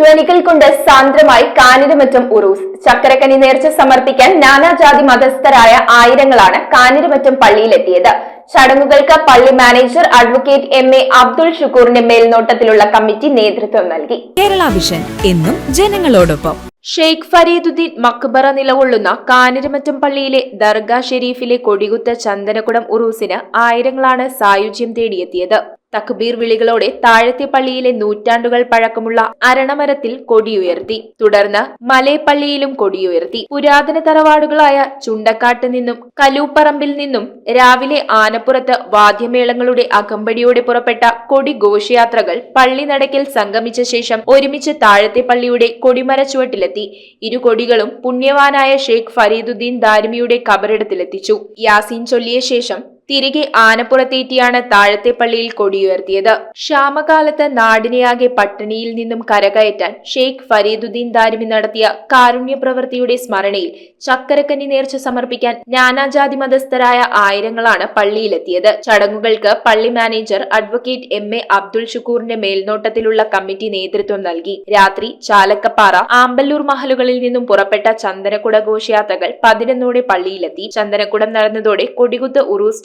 കനികൾ കൊണ്ട് സാന്ദ്രമായി കാനിരുമറ്റം ഉറൂസ്. ചക്കരക്കനി നേർച്ച സമർപ്പിക്കാൻ നാനാജാതി മതസ്ഥരായ ആയിരങ്ങളാണ് കാനിരമറ്റം പള്ളിയിലെത്തിയത്. ചടങ്ങുകൾക്ക് പള്ളി manager advocate M A Abdul ഷുക്കൂറിന്റെ മേൽനോട്ടത്തിലുള്ള കമ്മിറ്റി നേതൃത്വം നൽകി. കേരള വിഷൻ എന്നും ജനങ്ങളോടൊപ്പം. ഷെയ്ഖ് ഫരീദുദ്ദീൻ മക്ബറ നിലകൊള്ളുന്ന കാനിരമറ്റം പള്ളിയിലെ ദർഗ ഷെരീഫിലെ കൊടികുത്ത ചന്ദനകുടം ഉറൂസിന് ആയിരങ്ങളാണ് സായുജ്യം തേടിയെത്തിയത്. തക്ബീർ വിളികളോടെ താഴത്തെ പള്ളിയിലെ നൂറ്റാണ്ടുകൾ പഴക്കമുള്ള അരണമരത്തിൽ കൊടിയുയർത്തി. തുടർന്ന് മലേപ്പള്ളിയിലും കൊടിയുയർത്തി. പുരാതന തറവാടുകളായ ചുണ്ടക്കാട്ട് നിന്നും കലൂപ്പറമ്പിൽ നിന്നും രാവിലെ ആനപ്പുറത്ത് വാദ്യമേളങ്ങളുടെ അകമ്പടിയോടെ പുറപ്പെട്ട കൊടി ഘോഷയാത്രകൾ പള്ളി നടക്കിൽ സംഗമിച്ച ശേഷം ഒരുമിച്ച് താഴത്തെ പള്ളിയുടെ കൊടിമര ചുവട്ടിലെത്തി. ഇരു കൊടികളും പുണ്യവാനായ ഷെയ്ഖ് ഫരീദുദ്ദീൻ ദാരിമിയുടെ കബറിടത്തിലെത്തിച്ചു യാസീൻ ചൊല്ലിയ ശേഷം തിരികെ ആനപ്പുറത്തേറ്റിയാണ് താഴത്തെ പള്ളിയിൽ കൊടിയുയർത്തിയത്. ക്ഷാമകാലത്ത് നാടിനെയാകെ പട്ടിണിയിൽ നിന്നും കരകയറ്റാൻ ഷെയ്ഖ് ഫരീദുദ്ദീൻ ദാരിമി നടത്തിയ കാരുണ്യ പ്രവൃത്തിയുടെ സ്മരണയിൽ ചക്കരക്കന്നി നേർച്ച സമർപ്പിക്കാൻ നാനാജാതി മതസ്ഥരായ ആയിരങ്ങളാണ് പള്ളിയിലെത്തിയത്. ചടങ്ങുകൾക്ക് പള്ളി manager advocate M A Abdul ഷുക്കൂറിന്റെ മേൽനോട്ടത്തിലുള്ള കമ്മിറ്റി നേതൃത്വം നൽകി. രാത്രി ചാലക്കപ്പാറ ആമ്പല്ലൂർ മഹലുകളിൽ നിന്നും പുറപ്പെട്ട ചന്ദനക്കുട ഘോഷയാത്രകൾ പതിനൊന്നോടെ പള്ളിയിലെത്തി. ചന്ദനക്കുടം നടന്നതോടെ കൊടികുത്ത് ഉറൂസ്